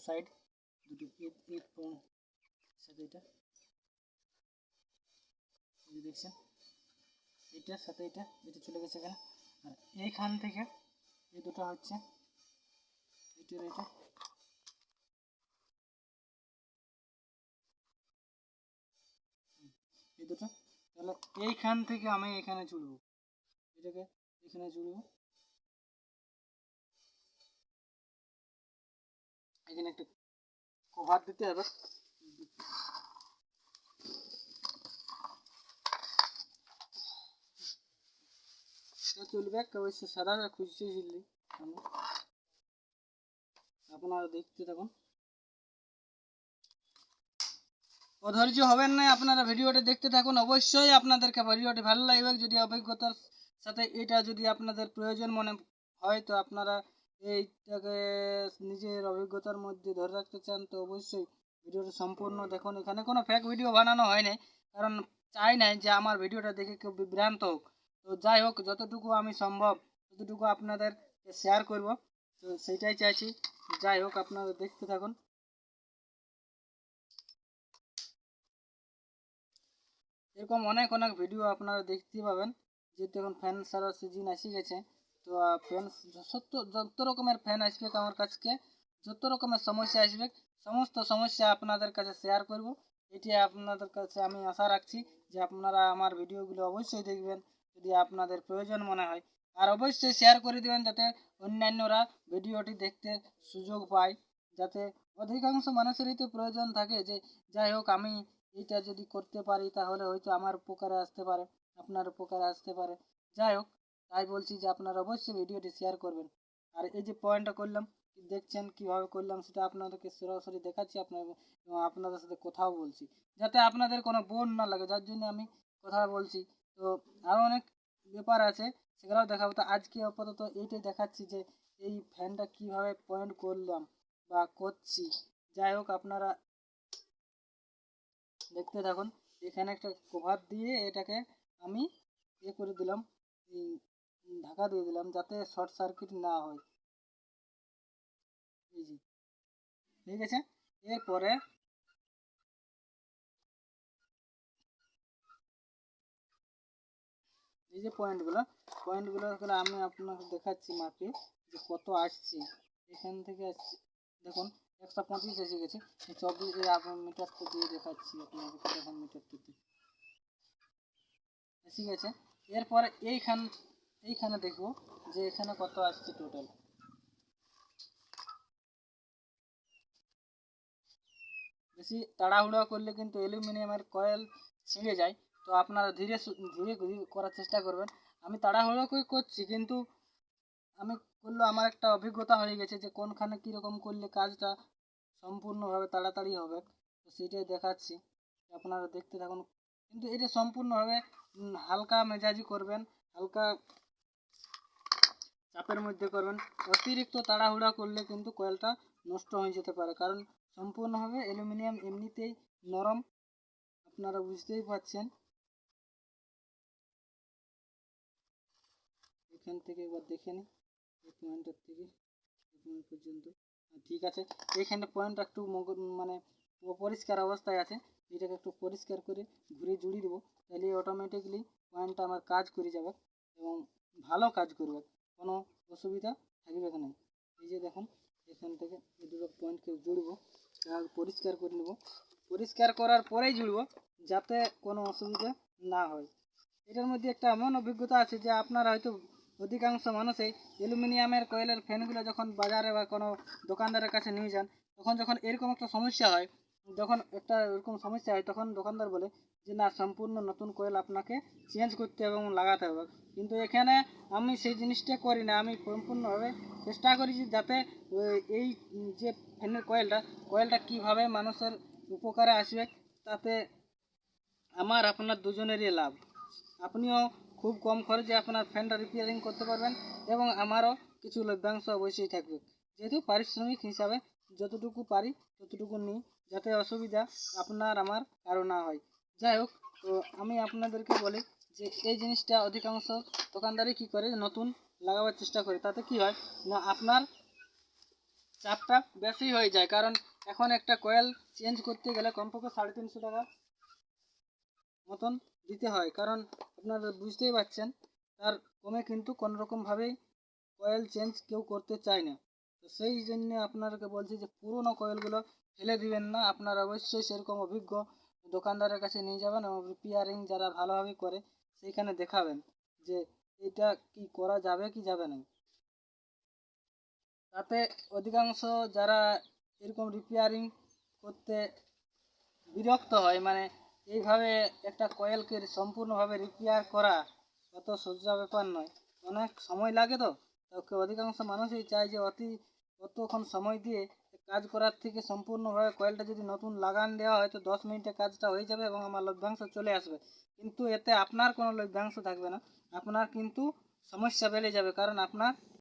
Side দুটো এই point সাথে এটা? দেখছেন এটার সাথে এটা এটা চলে গেছে এখানে। আর এইখান থেকে এই দুটো হচ্ছে এটার এটা। এই দুটো। তাহলে এইখান থেকে আমি এখানে জুড়বো এটাকে এখানে জুড়বো এখানে একটা কভার দিতে হবে। চলবে অবশ্য সাদা খুঁজতেছিলি আমি আপনারা দেখতে থাকুন। অধৈর্য হবেন না, আপনারা ভিডিওটা দেখতে থাকুন। অবশ্যই আপনাদেরকে ভিডিওটি ভালো লাগবে। যদি অভিজ্ঞতার সাথে এটা যদি আপনাদের প্রয়োজন মনে হয়, তো আপনারা এইটাকে নিজের অভিজ্ঞতার মধ্যে ধরে রাখতে চান, তো অবশ্যই ভিডিওটা সম্পূর্ণ দেখুন। এখানে কোনো ফেক ভিডিও বানানো হয়নি, কারণ চাই নাই যে আমার ভিডিওটা দেখে কেউ বিভ্রান্ত হোক। তো যাই হোক, যতটুকু আমি সম্ভব, ততটুকু আপনাদের শেয়ার করব, তো সেটাই চাইছি। যাই হোক, আপনারা দেখতে থাকুন। এরকম অনেক অনেক ভিডিও আপনারা দেখতে পাবেন, যেহেতু এখন ফ্যান সারার সিজন এসে গেছে। তো ফ্যান যত রকমের ফ্যান আসবে আমার কাছকে, যত রকমের সমস্যা আসবে, সমস্ত সমস্যা আপনাদের কাছে শেয়ার করব। এটি আপনাদের কাছে আমি আশা রাখছি যে আপনারা আমার ভিডিওগুলো অবশ্যই দেখবেন, যদি আপনাদের প্রয়োজন মনে হয়। আর অবশ্যই শেয়ার করে দেবেন যাতে অন্যান্যরা ভিডিওটি দেখতে সুযোগ পায়, যাতে অধিকাংশ মানুষেরই তো প্রয়োজন থাকে যে, যাই হোক, আমি এইটা যদি করতে পারি, তাহলে হয়তো আমার উপকারে আসতে পারে, আপনার উপকারে আসতে পারে। যাই হোক তাই বলছি যে আপনারা অবশ্যই ভিডিওটি শেয়ার করবেন। আর এই যে পয়েন্টটা করলাম দেখছেন, কীভাবে করলাম, সেটা আপনাদেরকে সরাসরি দেখাচ্ছি, আপনার আপনাদের সাথে কথাও বলছি। যাতে আপনাদের কোনো বোন না লাগে, যার জন্য আমি কথা বলছি। তো আরও অনেক ব্যাপার আছে, সেগুলোও দেখাবো। তো আজকে আপাতত এইটাই দেখাচ্ছি যে, এই ফ্যানটা কীভাবে পয়েন্ট করলাম বা করছি। যাই হোক, আপনারা দেখতে থাকুন। এখানে একটা কভার দিয়ে এটাকে আমি ইয়ে করে দিলাম। ঢাকা দিয়ে দিলাম যাতে শর্ট সার্কিট না হয়। ঠিক আছে? এরপরে এই যে পয়েন্টগুলো পয়েন্টগুলো আমি আপনাকে দেখাচ্ছি মাপে যে কত আসছে। এখান থেকে আসছে, দেখুন, একশো পঁচিশ এসে গেছে। চব্বিশ মিটারটা দিয়ে দেখাচ্ছি আপনাকে দেখুন মিটারটিতে। এসে গেছে এরপরে এইখান এইখানে দেখব যে এখানে কত আসছে টোটাল বেশি তাড়াহুড়া করলে কিন্তু অ্যালুমিনিয়ামের কয়েল ছিঁড়ে যায়। তো আপনারা ধীরে ধীরে করার চেষ্টা করবেন। আমি তাড়াহুড়ো করে করছি, কিন্তু আমি করলে আমার একটা অভিজ্ঞতা হয়ে গেছে যে কোনখানে কীরকম করলে কাজটা সম্পূর্ণভাবে তাড়াতাড়ি হবে। তো সেটাই দেখাচ্ছি। আপনারা দেখতে থাকুন। কিন্তু এটা সম্পূর্ণভাবে হালকা মেজাজি করবেন, হালকা চাপের মধ্যে করবেন। অতিরিক্ত তাড়াহুড়া করলে কিন্তু কয়েলটা নষ্ট হয়ে যেতে পারে। কারণ সম্পূর্ণভাবে অ্যালুমিনিয়াম এমনিতেই নরম। আপনারা বুঝতেই পারছেন। এখান থেকে একবার দেখে নিই। থেকে পর্যন্ত। হ্যাঁ, ঠিক আছে। এইখানে পয়েন্টটা একটু মানে অপরিষ্কার অবস্থায় আছে। এটাকে একটু পরিষ্কার করে ঘুরে জুড়িয়ে দেবো। তাহলে অটোমেটিকলি পয়েন্টটা আমার কাজ করে যাবে এবং ভালো কাজ করবে। কোনো অসুবিধা থাকবে না এই যে দেখুন, এখান থেকে এই দুটো পয়েন্টকে জুড়বো পরিষ্কার করে নেব। পরিষ্কার করার পরেই জুড়বো, যাতে কোনো অসুবিধা না হয়। এটার মধ্যে একটা এমন অভিজ্ঞতা আছে যে আপনারা হয়তো অধিকাংশ মানুষই অ্যালুমিনিয়ামের কয়েলের ফ্যানগুলো যখন বাজারে বা কোনো দোকানদারের কাছে নিয়ে যান, তখন যখন এরকম একটা সমস্যা হয় যখন একটা এরকম সমস্যা হয়, তখন দোকানদার বলে যে, না, সম্পূর্ণ নতুন কয়েল আপনাকে চেঞ্জ করতে হবে এবং লাগাতে হবে। কিন্তু এখানে আমি সেই জিনিসটা করি না, আমি সম্পূর্ণভাবে চেষ্টা করি যে, যাতে এই যে ফ্যানের কয়েলটা কয়েলটা কীভাবে মানুষের উপকারে আসবে, তাতে আমার, আপনার দুজনেরই লাভ। আপনিও খুব কম খরচে আপনার ফ্যানটা রিপেয়ারিং করতে পারবেন এবং আমারও কিছু লভ্যাংশ অবশ্যই থাকবে। যেহেতু পারিশ্রমিক হিসাবে যতটুকু পারি, ততটুকু নিই, যাতে অসুবিধা আপনার আমার কারও না হয়। যাই হোক, তো আমি আপনাদেরকে বলি যে, এই জিনিসটা অধিকাংশ দোকানদারই কী করে? নতুন লাগাবার চেষ্টা করে। তাতে কি হয় না, আপনার চাপটা বেশি হয়ে যায়। কারণ এখন একটা কয়েল চেঞ্জ করতে গেলে কমপক্ষে সাড়ে তিনশো টাকা মতন দিতে হয়। কারণ আপনারা বুঝতেই পারছেন, তার কমে কিন্তু কোনো রকমভাবেই কয়েল চেঞ্জ কেউ করতে চায় না। সেই জন্য আপনাদেরকে বলছি যে, পুরনো কয়েলগুলো ফেলে দিবেন না। আপনারা অবশ্যই সেরকম অভিজ্ঞ দোকানদারের কাছে নিয়ে যাবেন এবং রিপেয়ারিং যারা ভালোভাবে করে সেইখানে দেখাবেন যে, এটা কি করা যাবে কি যাবে না। তাতে অধিকাংশ যারা এরকম রিপেয়ারিং করতে বিরক্ত হয় মানে এইভাবে একটা কয়েলকে সম্পূর্ণভাবে রিপেয়ার করা অত সোজা ব্যাপার নয়। অনেক সময় লাগে তো অধিকাংশ মানুষই চায় যে, অতি অতক্ষণ সময় দিয়ে কাজ করার থেকে সম্পূর্ণভাবে কয়েলটা যদি নতুন লাগান দেওয়া হয়, তো দশ মিনিটে কাজটা হয়ে যাবে এবং আমার লভ্যাংশ চলে আসবে। কিন্তু এতে আপনার কোনো লভ্যাংশ থাকবে না। আপনার কিন্তু সমস্যা বেড়ে যাবে, কারণ আপনার